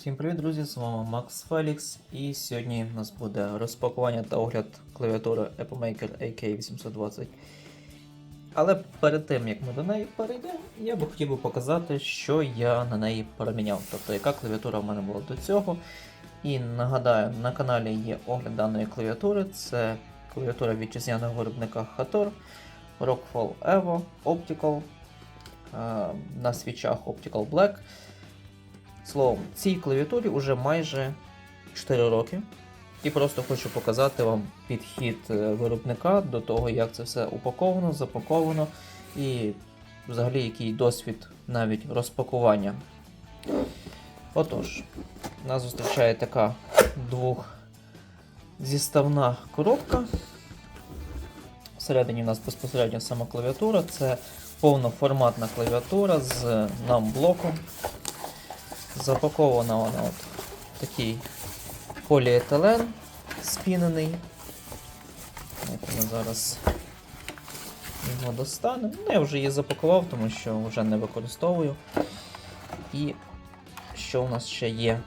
Всім привіт, друзі! З вами Макс Фелікс, і сьогодні у нас буде розпакування та огляд клавіатури Apple AK820. Але перед тим як ми до неї перейдемо, я би хотів би показати, що я на неї переміняв, тобто яка клавіатура в мене була до цього. І нагадаю, на каналі є огляд даної клавіатури. Це клавіатура вітчизняного виробника Hator, Rockfall Evo, Optical, е, на свічах Optical Black. Словом, цій клавіатурі вже майже 4 роки. І просто хочу показати вам підхід е, виробника до того, як це все упаковано, запаковано і взагалі який досвід навіть розпакування. Отож, нас зустрічає така двохзіставна коробка. Всередині у нас безпосередньо сама клавіатура, це повноформатна клавіатура з нам-блоком. Запакована вона от такий поліетилен спінений. Ми зараз його достанемо. Ну, я вже її запакував, тому що вже не використовую. І що у нас ще є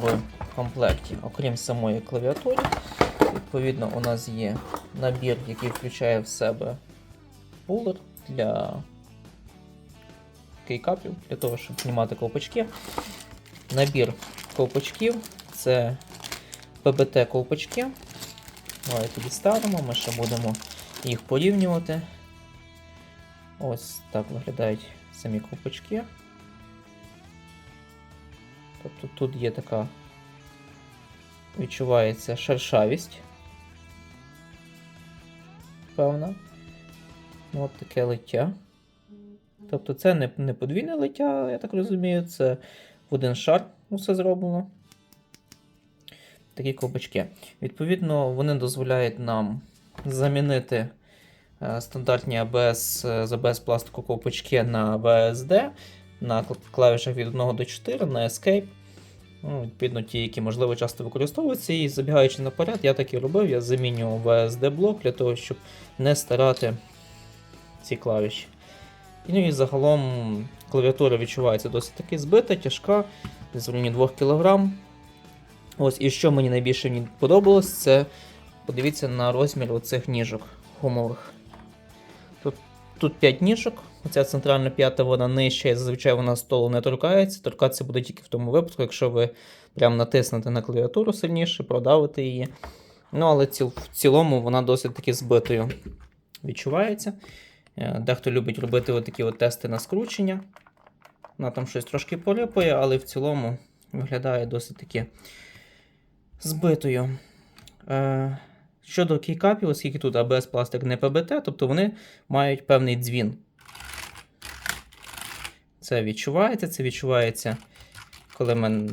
в комплекті? Окрім самої клавіатури, відповідно, у нас є набір, який включає в себе пулер для кейкапів, для того, щоб знімати ковпачки. Набір ковпачків це ПБТ ковпачки. Давайте дістанемо, ми ще будемо їх порівнювати. Ось так виглядають самі ковпачки. Тобто тут є така, відчувається шершавість. Певна. От таке лиття. Тобто це не подвійне лиття, я так розумію, це в один шар усе зроблено. Такі ковпачки. Відповідно, вони дозволяють нам замінити е, стандартні ABS з ABS пластику ковпачки на VSD, на клавішах від 1 до 4, на Escape. Ну, відповідно, ті, які можливо часто використовуються. І забігаючи наперед, я так і робив, я замінював VSD-блок для того, щоб не старати ці клавіші. І, ну і загалом клавіатура відчувається досить таки збита, тяжка, десь в районі 2 кг. Ось, і що мені найбільше ній подобалось, це подивіться на розмір оцих ніжок гумових. Тут, тут 5 ніжок, оця центральна п'ята вона нижча, і зазвичай вона столу не торкається. Торкатися буде тільки в тому випадку, якщо ви прям натиснете на клавіатуру сильніше, продавите її. Ну, але ціл, в цілому вона досить таки збитою відчувається. Е, Дехто любить робити отакі от тести на скручення. Вона там щось трошки поліпує, але в цілому виглядає досить таки збитою. Е, щодо кейкапів, оскільки тут ABS пластик не ПБТ, тобто вони мають певний дзвін. Це відчувається, це відчувається, коли ми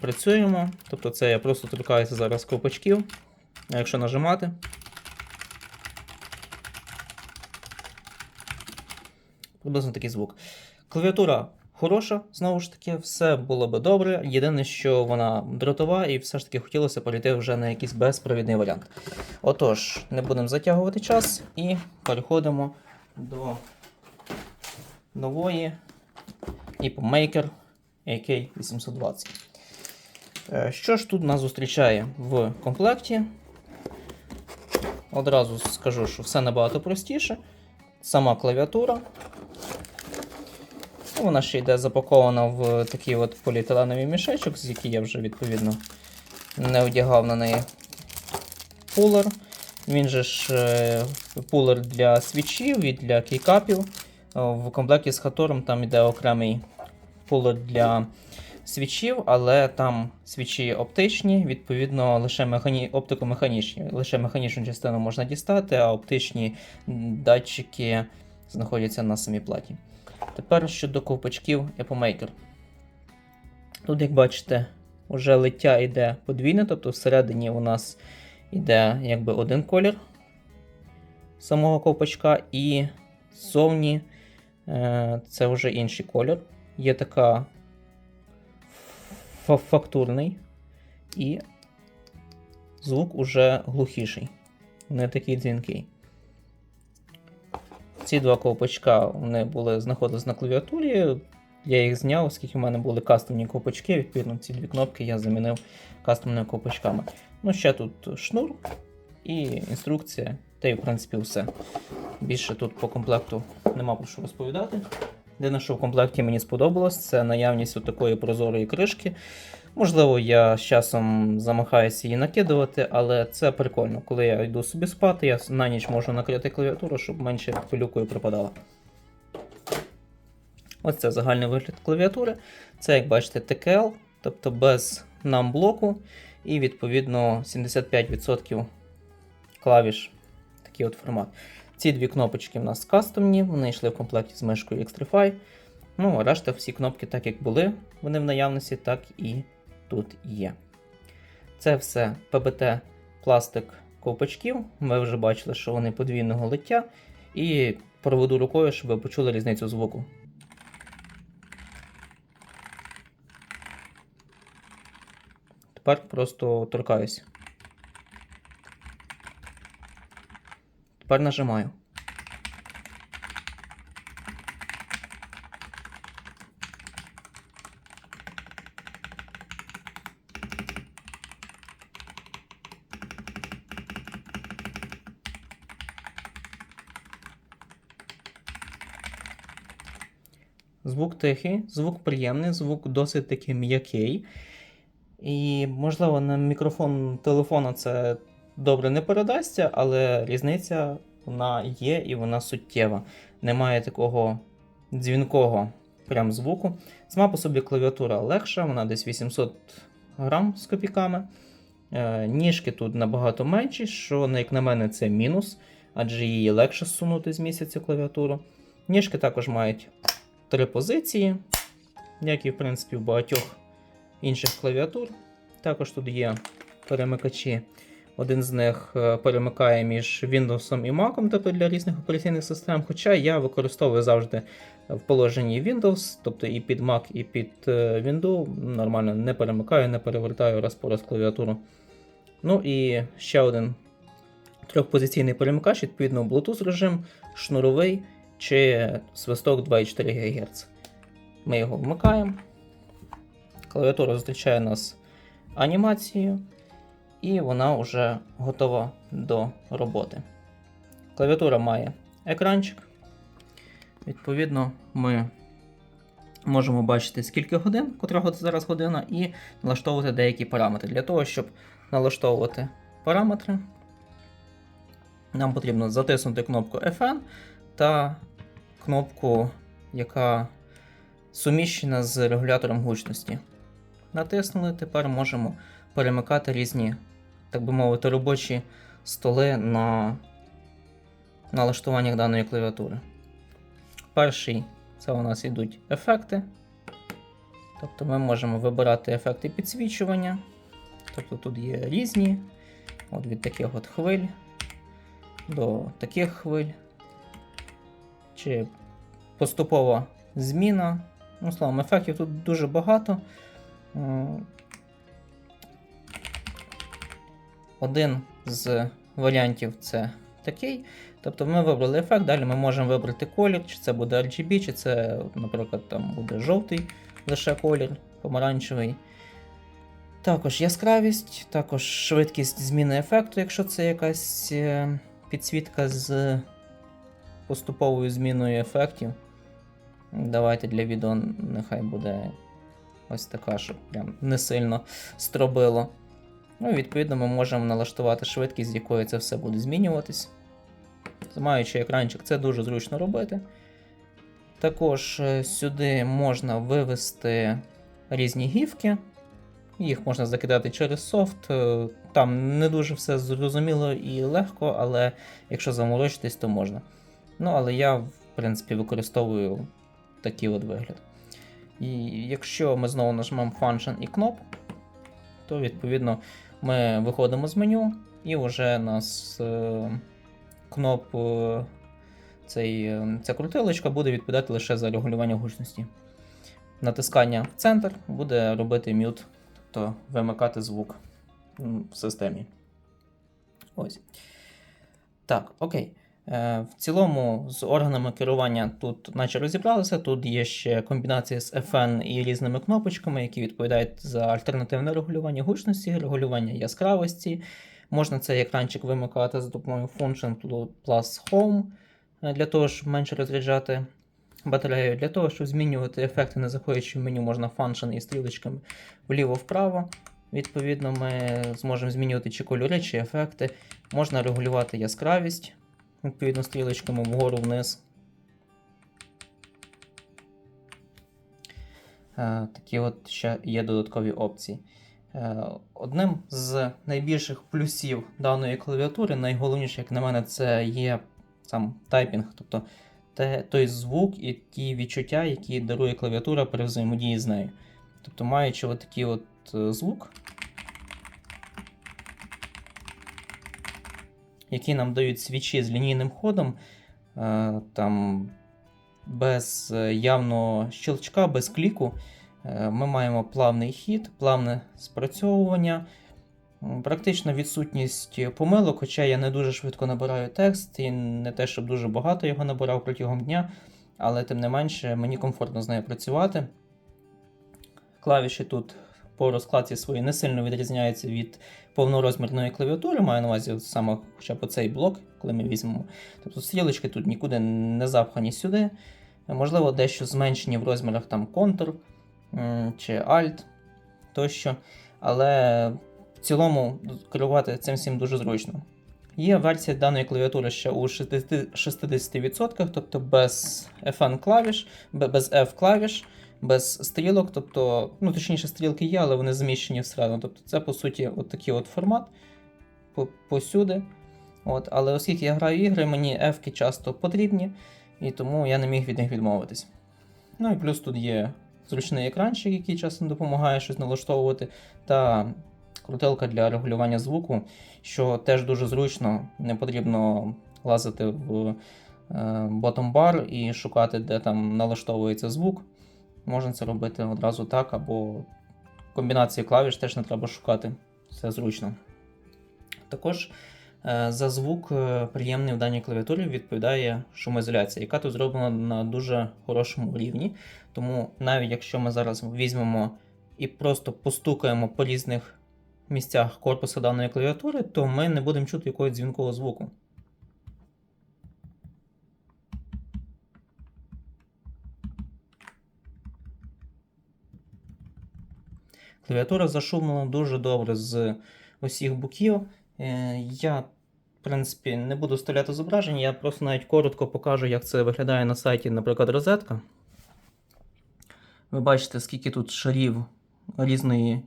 працюємо. Тобто це я просто торкаюся зараз ковпачків. А якщо нажимати, приблизно такий звук. Клавіатура хороша, знову ж таки, все було би добре. Єдине, що вона дротова, і все ж таки хотілося перейти вже на якийсь безпровідний варіант. Отож, не будемо затягувати час і переходимо до нової Maker AK820. Е, Що ж тут нас зустрічає в комплекті? Одразу скажу, що все набагато простіше. Сама клавіатура. Ну, Вона ще йде запакована в такий от поліетиленовий мішечок, з який я вже відповідно не одягав на неї пулер. Він же ж е, пулер для свічів і для кейкапів. Е, В комплекті з хатором там йде окремий пулер для свічів, але там свічі оптичні, відповідно, лише механі... оптико-механічні. Лише механічну частину можна дістати, а оптичні датчики знаходяться на самій платі. Тепер щодо ковпачків Maker. Тут, як бачите, вже лиття йде подвійне, тобто всередині у нас йде якби один колір самого ковпачка, і ззовні е, це вже інший колір. Є така фактурний, і звук уже глухіший, не такий дзвінкий. Ці два ковпачка вони були знаходились на клавіатурі. я їх зняв, оскільки в мене були кастомні ковпачки. Відповідно, ці дві кнопки я замінив кастомними ковпачками. Ну, ще тут шнур і інструкція, та й в принципі все. Більше тут по комплекту нема про що розповідати. Єдине, що в комплекті мені сподобалось, це наявність такої прозорої кришки. Можливо, я з часом замахаюся її накидувати, але це прикольно. Коли я йду собі спати, я на ніч можу накрити клавіатуру, щоб менше пилюкою припадала. Ось це загальний вигляд клавіатури. Це, як бачите, TKL, тобто без нам блоку, і відповідно 75% клавіш. Такий от формат. Ці дві кнопочки в нас кастомні, вони йшли в комплекті з мишкою Xtrify. Ну, а решта всі кнопки, так як були, вони в наявності, так і тут є. Це все ПБТ пластик ковпачків. Ми вже бачили, що вони подвійного лиття. І проведу рукою, щоб ви почули різницю звуку. Тепер просто торкаюсь. Тепер нажимаю. Звук тихий, звук приємний, звук досить таки м'який. І, можливо, на мікрофон телефона це добре не передасться, але різниця вона є і вона суттєва. Немає такого дзвінкого прям звуку. Сама по собі клавіатура легша, вона десь 800 грам з копійками. Е, Ніжки тут набагато менші, що, як на мене, це мінус, адже її легше зсунути з місяця клавіатуру. Ніжки також мають три позиції, як і в принципі в багатьох інших клавіатур. Також тут є перемикачі. Один з них е, перемикає між Windows і Mac, тобто для різних операційних систем. Хоча я використовую завжди в положенні Windows, тобто і під Mac, і під е, Windows. Нормально не перемикаю, не перевертаю раз по раз клавіатуру. Ну і ще один трьохпозиційний перемикач, відповідно, Bluetooth режим, шнуровий чи свисток 2,4 ГГц. Ми його вмикаємо. Клавіатура зустрічає нас анімацією, і вона вже готова до роботи. Клавіатура має екранчик. Відповідно, ми можемо бачити, скільки годин, котра зараз година, і налаштовувати деякі параметри. Для того, щоб налаштовувати параметри, нам потрібно затиснути кнопку FN та кнопку, яка суміщена з регулятором гучності. Натиснули, тепер можемо перемикати різні, так би мовити, робочі столи на налаштуваннях даної клавіатури. Перший це у нас йдуть ефекти. Тобто ми можемо вибирати ефекти підсвічування. Тобто тут є різні, от від таких от хвиль до таких хвиль. Чи поступова зміна. Ну, словом, ефектів тут дуже багато. Один з варіантів це такий. Тобто ми вибрали ефект, далі ми можемо вибрати колір, чи це буде RGB, чи це, наприклад, там буде жовтий лише колір, помаранчевий. Також яскравість, також швидкість зміни ефекту, якщо це якась е, підсвітка з поступовою зміною ефектів. Давайте для відео нехай буде ось така, щоб прям не сильно стробило. Ну відповідно ми можемо налаштувати швидкість, з якою це все буде змінюватись. Маючи екранчик, це дуже зручно робити. Також е, сюди можна вивести різні гівки. Їх можна закидати через софт. Е, Там не дуже все зрозуміло і легко, але якщо заморочитись, то можна. Ну, але я, в принципі, використовую такий от вигляд. І якщо ми знову нажмемо Function і кноп, то відповідно ми виходимо з меню, і вже нас е, кноп, е, цей, е, ця крутилочка буде відповідати лише за регулювання гучності. Натискання в центр буде робити мют, тобто вимикати звук в системі. Ось. Так, окей. Е, В цілому з органами керування тут наче розібралися. Тут є ще комбінації з FN і різними кнопочками, які відповідають за альтернативне регулювання гучності, регулювання яскравості. Можна цей екранчик вимикати за допомогою Function plus Home е, для того, щоб менше розряджати батарею. Для того, щоб змінювати ефекти, не заходячи в меню, можна Function і стрілочками вліво-вправо. Відповідно, ми зможемо змінювати чи кольори, чи ефекти. Можна регулювати яскравість, відповідно, стрілочками вгору-вниз. Е, Такі от ще є додаткові опції. Е, Одним з найбільших плюсів даної клавіатури, найголовніше, як на мене, це є сам тайпінг, тобто те, той звук і ті відчуття, які дарує клавіатура при взаємодії з нею. Тобто, маючи от такий от е, звук, який нам дають свічі з лінійним ходом, е, там без е, явного щелчка, без кліку, е, ми маємо плавний хід, плавне спрацьовування, практично відсутність помилок, хоча я не дуже швидко набираю текст і не те, щоб дуже багато його набирав протягом дня, але тим не менше мені комфортно з нею працювати. Клавіші тут по розкладці своїй не сильно відрізняються від повнорозмірної клавіатури, маю на увазі саме хоча б цей блок, коли ми візьмемо. Тобто стрілочки тут нікуди не запхані сюди. Можливо, дещо зменшені в розмірах там контур чи Alt тощо. Але в цілому керувати цим всім дуже зручно. Є версія даної клавіатури ще у 60%, 60%, тобто без FN клавіш, без F клавіш, без стрілок, тобто, ну точніше, стрілки є, але вони зміщені всередину. Тобто це, по суті, от такий от формат по- посюди. От, але оскільки я граю ігри, мені F часто потрібні, і тому я не міг від них відмовитись. Ну і плюс тут є зручний екранчик, який часом допомагає щось налаштовувати, та крутилка для регулювання звуку, що теж дуже зручно, не потрібно лазити в е, bottom bar і шукати, де там налаштовується звук. Можна це робити одразу так, або комбінації клавіш теж не треба шукати. Все зручно. Також е, за звук е, приємний в даній клавіатурі відповідає шумоізоляція, яка тут зроблена на дуже хорошому рівні. Тому навіть якщо ми зараз візьмемо і просто постукаємо по різних місцях корпусу даної клавіатури, то ми не будемо чути якогось дзвінкового звуку. Клавіатура зашумлена дуже добре з усіх боків. Е, Я, в принципі, не буду вставляти зображення, я просто навіть коротко покажу, як це виглядає на сайті, наприклад, розетка. Ви бачите, скільки тут шарів різної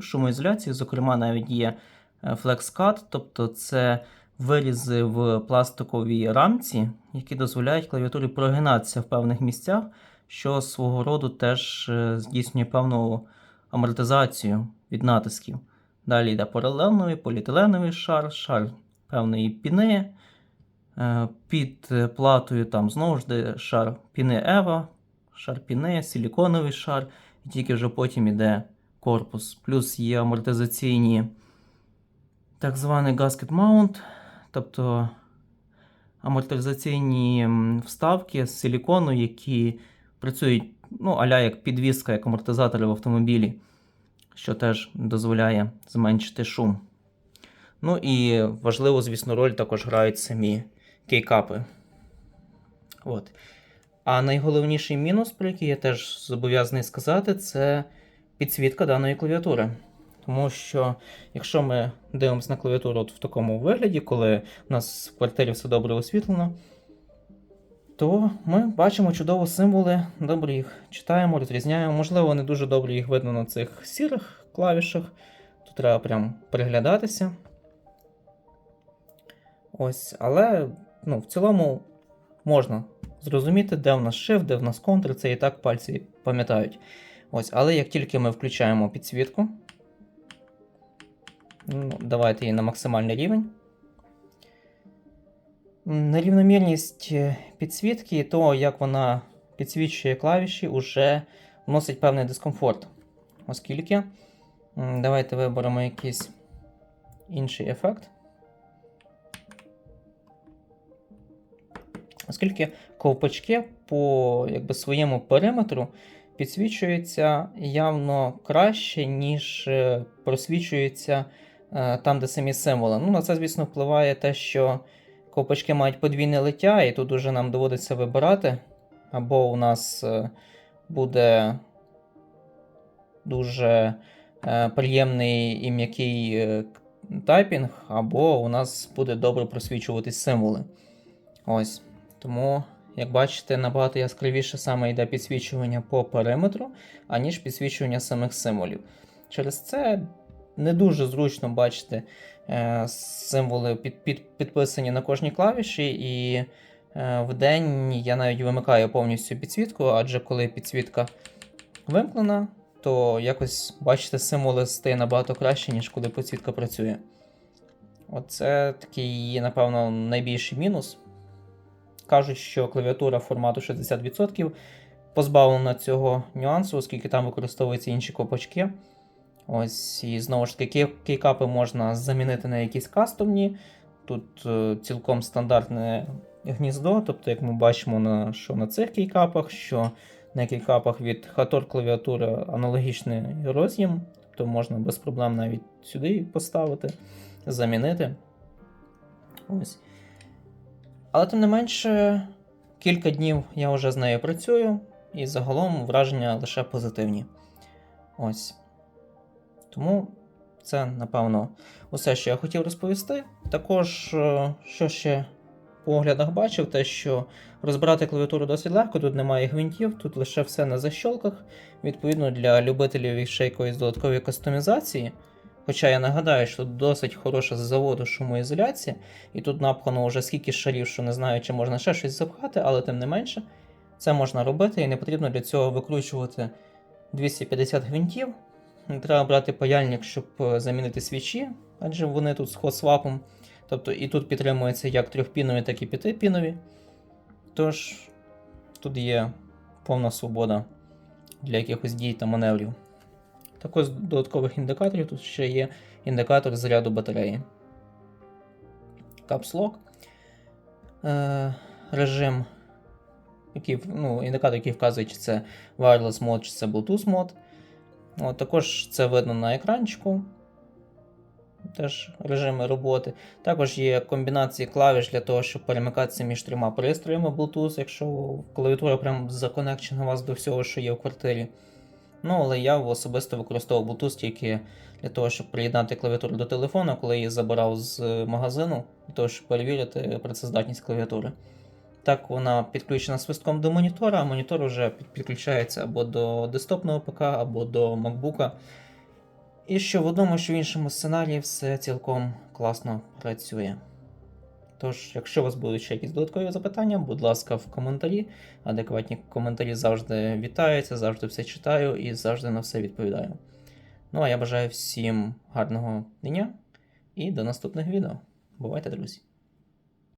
шумоізоляції, зокрема, навіть є е, FlexCut, тобто це вирізи в пластиковій рамці, які дозволяють клавіатурі прогинатися в певних місцях, що свого роду теж е, здійснює певну амортизацію від натисків. Далі йде паралеловий, поліетиленовий шар, шар певної піни. Е, Під платою там знову ж шар піни Ева, шар піни, силіконовий шар, і тільки вже потім йде корпус. Плюс є амортизаційні так званий gasket mount, тобто амортизаційні вставки з силікону, які працюють ну, аля як підвіска, як амортизатори в автомобілі, що теж дозволяє зменшити шум. Ну і важливо, звісно, роль також грають самі кейкапи. От. А найголовніший мінус, про який я теж зобов'язаний сказати, це підсвітка даної клавіатури. Тому що, якщо ми дивимося на клавіатуру от в такому вигляді, коли у нас в квартирі все добре освітлено, то ми бачимо чудово символи, добре їх читаємо, розрізняємо. Можливо, не дуже добре їх видно на цих сірих клавішах. Тут треба прям приглядатися. Ось, але ну, в цілому можна зрозуміти, де в нас Shift, де в нас Ctrl, це і так пальці пам'ятають. Ось, але як тільки ми включаємо підсвітку, ну, давайте її на максимальний рівень. Нерівномірність е, підсвітки і то, як вона підсвічує клавіші, уже вносить певний дискомфорт. Оскільки, давайте виберемо якийсь інший ефект. Оскільки ковпачки по якби, своєму периметру підсвічуються явно краще, ніж е, просвічуються е, там, де самі символи. Ну, на це, звісно, впливає те, що ковпачки мають подвійне лиття, і тут уже нам доводиться вибирати. Або у нас е, буде дуже е, приємний і м'який е, тайпінг, або у нас буде добре просвічуватись символи. Ось. Тому, як бачите, набагато яскравіше саме йде підсвічування по периметру, аніж підсвічування самих символів. Через це не дуже зручно бачити е, символи під, під, підписані на кожній клавіші, і е, в день я навіть вимикаю повністю підсвітку, адже коли підсвітка вимкнена, то якось бачите символи стає набагато краще, ніж коли підсвітка працює. Оце такий, напевно, найбільший мінус. Кажуть, що клавіатура формату 60% позбавлена цього нюансу, оскільки там використовуються інші копачки. Ось, і знову ж таки, кейкапи можна замінити на якісь кастомні. Тут е, цілком стандартне гніздо, тобто, як ми бачимо, на, що на цих кейкапах, що на кейкапах від Hator клавіатури аналогічний роз'єм, тобто можна без проблем навіть сюди поставити, замінити. Ось. Але тим не менше, кілька днів я вже з нею працюю, і загалом враження лише позитивні. Ось. Тому це, напевно, усе, що я хотів розповісти. Також, е, що ще по оглядах бачив, те, що розбирати клавіатуру досить легко, тут немає гвинтів, тут лише все на защолках. Відповідно, для любителів ще якоїсь додаткової кастомізації. Хоча я нагадаю, що досить хороша з заводу шумоізоляція, і тут напхано вже скільки шарів, що не знаю, чи можна ще щось запхати, але тим не менше, це можна робити, і не потрібно для цього викручувати 250 гвинтів. Треба брати паяльник, щоб е, замінити свічі, адже вони тут з хосвапом. Тобто і тут підтримуються як трьохпінові, так і п'ятипінові. Тож тут є повна свобода для якихось дій та маневрів. Також з додаткових індикаторів тут ще є індикатор заряду батареї. Lock. Е, режим, який, ну, індикатор, який вказує, чи це wireless мод, чи це Bluetooth мод. От, також це видно на екранчику. Теж режими роботи. Також є комбінації клавіш для того, щоб перемикатися між трьома пристроями Bluetooth, якщо клавіатура прям законекчена вас до всього, що є в квартирі. Ну, але я особисто використовував Bluetooth тільки для того, щоб приєднати клавіатуру до телефону, коли її забирав з магазину, для того, щоб перевірити працездатність клавіатури. Так, вона підключена свистком до монітора, а монітор вже підключається або до десктопного ПК, або до MacBook. І що в одному, що в іншому сценарії все цілком класно працює. Тож, якщо у вас будуть ще якісь додаткові запитання, будь ласка, в коментарі. Адекватні коментарі завжди вітаються, завжди все читаю і завжди на все відповідаю. Ну а я бажаю всім гарного дня і до наступних відео. Бувайте, друзі!